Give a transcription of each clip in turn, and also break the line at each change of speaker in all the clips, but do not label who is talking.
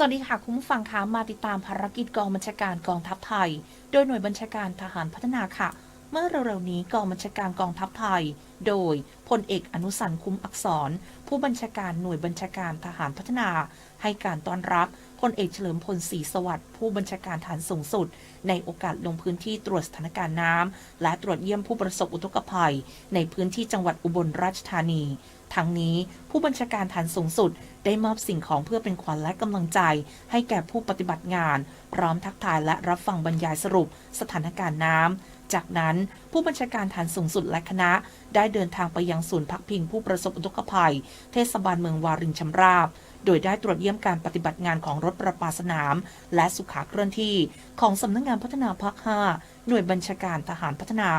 สวัสดีค่ะ คุณผู้ฟังคะมาติดตามภารกิจกองบัญชาการกองทัพไทย โดยหน่วยบัญชาการทหารพัฒนาค่ะ เมื่อเร็วๆนี้กองบัญชาการกองทัพไทย โดยพลเอกอนุสันคุ้มอักษร ผู้บัญชาการหน่วยบัญชาการทหารพัฒนา ให้การต้อนรับพลเอกเฉลิมพลศรีสวัสดิ์ผู้บัญชาการฐานสูงสุด ในโอกาสลงพื้นที่ตรวจสถานการณ์น้ำและตรวจเยี่ยมผู้ประสบอุทกภัย ในพื้นที่จังหวัดอุบลราชธานี ทั้งนี้ผู้บัญชาการฐานสูงสุด ได้มอบสิ่งของเพื่อเป็นขวัญและกำลังใจ ให้แก่ผู้ปฏิบัติงาน พร้อมทักทายและรับฟังบรรยายสรุปสถานการณ์น้ำ จากนั้นผู้บัญชาการฐานสูงสุดและคณะ ได้เดินทางไปยังศูนย์พักพิงผู้ประสบอุทกภัย เทศบาลเมืองวารินชำราบ โดยได้ตรวจเยี่ยมการปฏิบัติงานของรถประปาสนาม และสุขาเคลื่อนที่ ของสำนักงานพัฒนาภาค 5 หน่วยบัญชาการทหารพัฒนา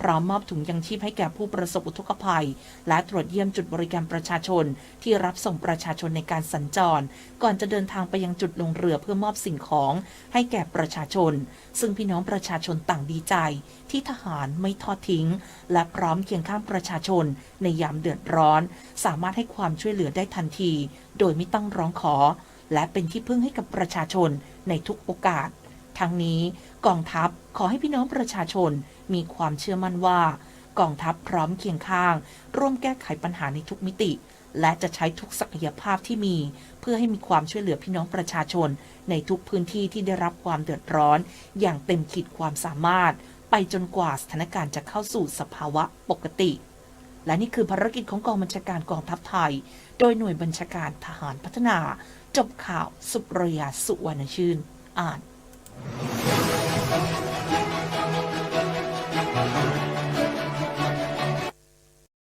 พร้อมมอบถุงยังชีพให้แก่ผู้ประสบอุทกภัย และตรวจเยี่ยมจุดบริการประชาชน ที่รับส่งประชาชนในการสัญจร ก่อนจะเดินทางไปยังจุดลงเรือเพื่อมอบสิ่งของให้แก่ประชาชน ซึ่งพี่น้องประชาชนต่างดีใจ ที่ทหารไม่ทอดทิ้ง และพร้อมเคียงข้างประชาชน ในยามเดือดร้อน สามารถให้ความช่วยเหลือได้ทันที โดยไม่ต้องร้องขอ และเป็นที่พึ่งให้กับประชาชนในทุกโอกาส ทั้งนี้กองทัพขอให้พี่น้องประชาชนมีความเชื่อมั่นว่า กองทัพพร้อมเคียงข้าง ร่วมแก้ไขปัญหาในทุกมิติ และจะใช้ทุกศักยภาพที่มี เพื่อให้มีความช่วยเหลือพี่น้องประชาชน ในทุกพื้นที่ที่ได้รับความเดือดร้อน อย่างเต็มขีดความสามารถ ไปจนกว่าสถานการณ์จะเข้าสู่สภาวะปกติ และนี่คือภารกิจของกองบัญชาการกองทัพไทย โดยหน่วยบัญชาการทหารพัฒนา จบข่าวสุปรยาสุวรรณชื่น อ่าน